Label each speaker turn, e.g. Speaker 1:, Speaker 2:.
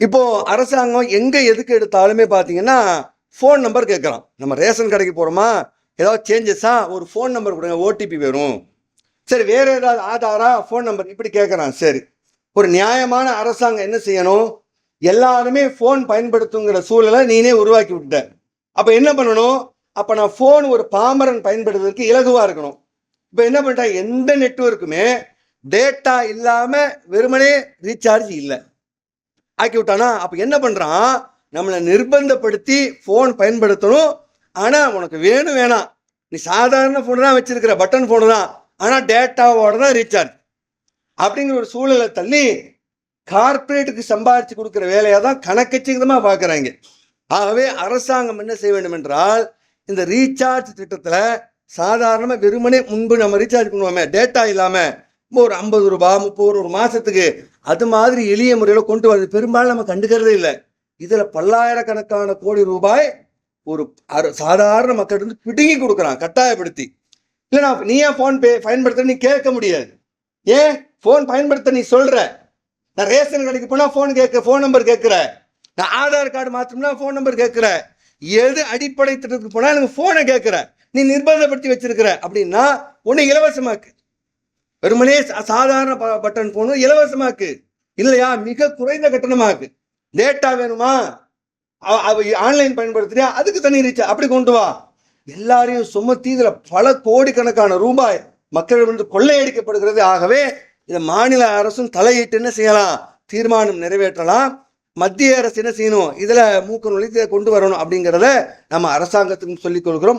Speaker 1: இப்போ அரசாங்கம் எங்கே எதுக்கு எடுத்தாலுமே பார்த்தீங்கன்னா ஃபோன் நம்பர் கேட்குறான் நம்ம ரேஷன் கடைக்கு போகிறோமா ஏதாவது சேஞ்சஸா ஒரு ஃபோன் நம்பர் கொடுங்க ஓடிபி வரும் சரி வேற ஏதாவது ஆதாரா? ஃபோன் நம்பர் இப்படி கேட்குறான். சரி. ஒரு நியாயமான அரசாங்கம் என்ன செய்யணும்? எல்லாருமே ஃபோன் பயன்படுத்துங்கிற சூழலை நீனே உருவாக்கி விட்ட. அப்போ என்ன பண்ணணும்? அப்போ நான் ஃபோன் ஒரு பாமரன் பயன்படுத்துறதுக்கு இலகுவாக இருக்கணும். இப்போ என்ன பண்ணிட்டேன் எந்த நெட்வொர்க்குமே டேட்டா இல்லாமல் வெறுமனே ரீசார்ஜ் இல்லை. ஆக்கி விட்டானா? அப்போ என்ன பண்ணுறான் நம்மளை நிர்பந்தப்படுத்தி ஃபோன் பயன்படுத்தணும். ஆனால் உனக்கு வேணும் வேணாம். நீ சாதாரண ஃபோன் தான் வச்சுருக்கிற பட்டன் ஃபோனு தான். ஆனால் டேட்டாவோட தான் ரீசார்ஜ் அப்படிங்கிற ஒரு சூழலை தள்ளி கார்ப்பரேட்டுக்கு சம்பாதிச்சு கொடுக்குற வேலையை தான் கணக்கச்சிதமாக பார்க்குறாங்க. ஆகவே அரசாங்கம் என்ன செய்ய வேண்டும் என்றால் இந்த ரீசார்ஜ் திட்டத்தில் சாதாரணமாக வெறுமனே முன்பு நம்ம ரீசார்ஜ் பண்ணுவோமே டேட்டா இல்லாமல் ஒரு ஐம்பது ரூபா முப்பது ஒரு மாதத்துக்கு அது மாதிரி எளிய முறையில் கொண்டு வருது பெரும்பாலும் நம்ம கண்டுக்கிறதே இல்லை. இதில் பல்லாயிரக்கணக்கான கோடி ரூபாய் ஒரு அரு சாதாரண மக்களிடம் பிடுங்கி கொடுக்குறான் கட்டாயப்படுத்தி. இல்லை நான் நீ ஏன் ஃபோன் பே பயன்படுத்த நீ கேட்க முடியாது. ஏன்? ஃபோன் பயன்படுத்த நீ சொல்கிற நான் ரேஷன் கடைக்கு போனால் ஃபோன் கேட்க ஃபோன் நம்பர் கேட்குற. நான் ஆதார் கார்டு மாற்றணும்னா ஃபோன் நம்பர் கேட்குற. எது அடிப்படை திட்டத்துக்கு போனால் எனக்கு ஃபோனை கேட்குற. நீ நிர்பந்தப்படுத்தி வச்சிருக்கிற. அப்படின்னா ஒன்று இலவசமாக்கு. வெறுமனே அசாதாரண சாதாரண ப- பட்டன் போனும் இலவசமாக்கு. இல்லையா? மிக குறைந்த கட்டணமாக்கு. டேட்டா வேணுமா? அவ- ஆன்லைன் பயன்படுத்துறியா? அதுக்கு தனி ரீச் அப்படி கொண்டு வா. எல்லாரையும் சுமத்தி இதில் பல கோடிக்கணக்கான ரூபாய் மக்களிடமிருந்து கொள்ளையடிக்கப்படுகிறது. ஆகவே இதை மாநில அரசும் தலையிட்டு என்ன செய்யலாம்? தீர்மானம் நிறைவேற்றலாம். மத்திய அரசு என்ன செய்யணும்? இதில் மூக்க நுழைத்து கொண்டு வரணும் அப்படிங்கிறத நம்ம அரசாங்கத்துக்கு சொல்லிக் கொள்கிறோம்